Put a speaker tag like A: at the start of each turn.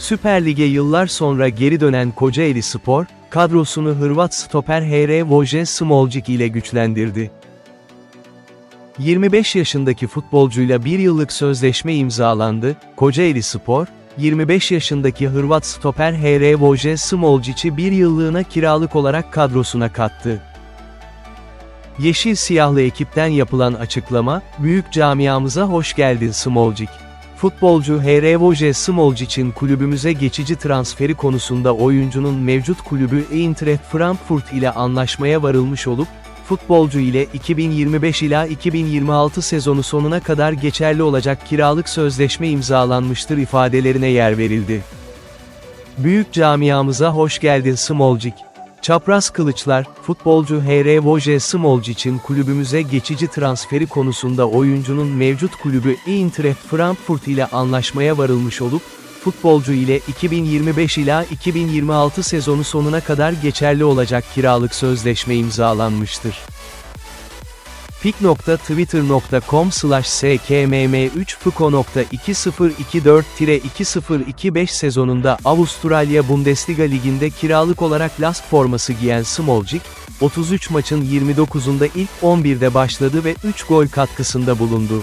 A: Süper Lig'e yıllar sonra geri dönen Kocaeli Spor, kadrosunu Hırvat stoper HR Voje Smolcic ile güçlendirdi. 25 yaşındaki futbolcuyla bir yıllık sözleşme imzalandı, Kocaeli Spor, 25 yaşındaki Hırvat stoper HR Voje Smolcic'i bir yıllığına kiralık olarak kadrosuna kattı. Yeşil siyahlı ekipten yapılan açıklama, büyük camiamıza hoş geldin Smolcic. Futbolcu HR Voje Smolcic'in kulübümüze geçici transferi konusunda oyuncunun mevcut kulübü Eintracht Frankfurt ile anlaşmaya varılmış olup, futbolcu ile 2025 ila 2026 sezonu sonuna kadar geçerli olacak kiralık sözleşme imzalanmıştır ifadelerine yer verildi. Büyük camiamıza hoş geldin Smolcic. Çapraz Kılıçlar, futbolcu HR Voje Smolcic'in kulübümüze geçici transferi konusunda oyuncunun mevcut kulübü Eintracht Frankfurt ile anlaşmaya varılmış olup, futbolcu ile 2025 ila 2026 sezonu sonuna kadar geçerli olacak kiralık sözleşme imzalanmıştır. pik.twitter.com skmm3fuko.2024-2025 sezonunda Avustralya Bundesliga Ligi'nde kiralık olarak Lask forması giyen Smolcic, 33 maçın 29'unda ilk 11'de başladı ve 3 gol katkısında bulundu.